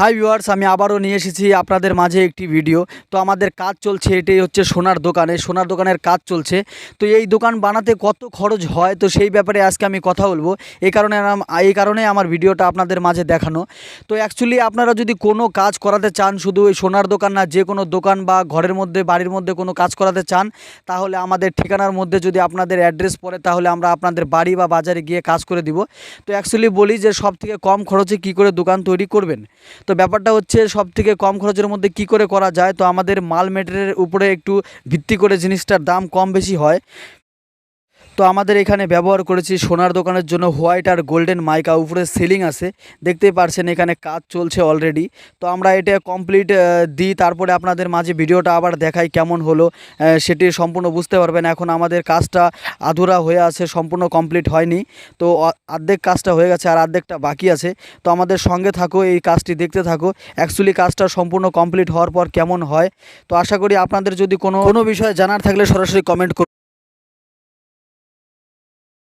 Hi viewers আমি আবারও নিয়ে এসেছি আপনাদের মাঝে একটি ভিডিও তো আমাদের কাজ চলছে, এটাই হচ্ছে সোনার দোকানে। সোনার দোকানের কাজ চলছে। তো এই দোকান বানাতে কত খরচ হয়? তো সেই ব্যাপারে আজকে আমি কথা বলব। এই কারণে এই কারণে আমার ভিডিওটা আপনাদের মাঝে দেখানো। তো অ্যাকচুয়ালি আপনারা যদি কোনো কাজ করাতে চান, শুধু ওই সোনার দোকান না, যে কোনো দোকান বা ঘরের মধ্যে, বাড়ির মধ্যে কোনো কাজ করাতে চান, তাহলে আমাদের ঠিকানার মধ্যে যদি আপনাদের অ্যাড্রেস পড়ে, তাহলে আমরা আপনাদের বাড়ি বা বাজারে গিয়ে কাজ করে দিব। তো অ্যাকচুয়ালি বলি যে সব থেকে কম খরচে কি করে দোকান তৈরি করবেন? তো ব্যাপারটা হচ্ছে সব থেকে কম খরচের মধ্যে কি করে করা যায়? তো আমাদের মাল মেটেরিয়ালের উপরে একটু ভিত্তি করে জিনিসটার দাম কম বেশি হয়। তো আমাদের এখানে ব্যবহার করেছি সোনার দোকানের জন্য হোয়াইট আর গোল্ডেন মাইকা, উপরে সিলিং আছে, দেখতেই পারছেন এখানে কাজ চলছে অলরেডি তো আমরা এটা কমপ্লিট দিই, তারপরে আপনাদের মাঝে ভিডিওটা আবার দেখাই কেমন হলো সেটি সম্পূর্ণ বুঝতে পারবেন। এখন আমাদের কাজটা আধুরা হয়ে আছে, সম্পূর্ণ কমপ্লিট হয়নি। তো অর্ধেক কাজটা হয়ে গেছে আর অর্ধেকটা বাকি আছে। তো আমাদের সঙ্গে থাকো, এই কাজটি দেখতে থাকো। অ্যাকচুয়ালি কাজটা সম্পূর্ণ কমপ্লিট হওয়ার পর কেমন হয়। তো আশা করি আপনাদের যদি কোনো কোনো বিষয়ে জানার থাকলে সরাসরি কমেন্ট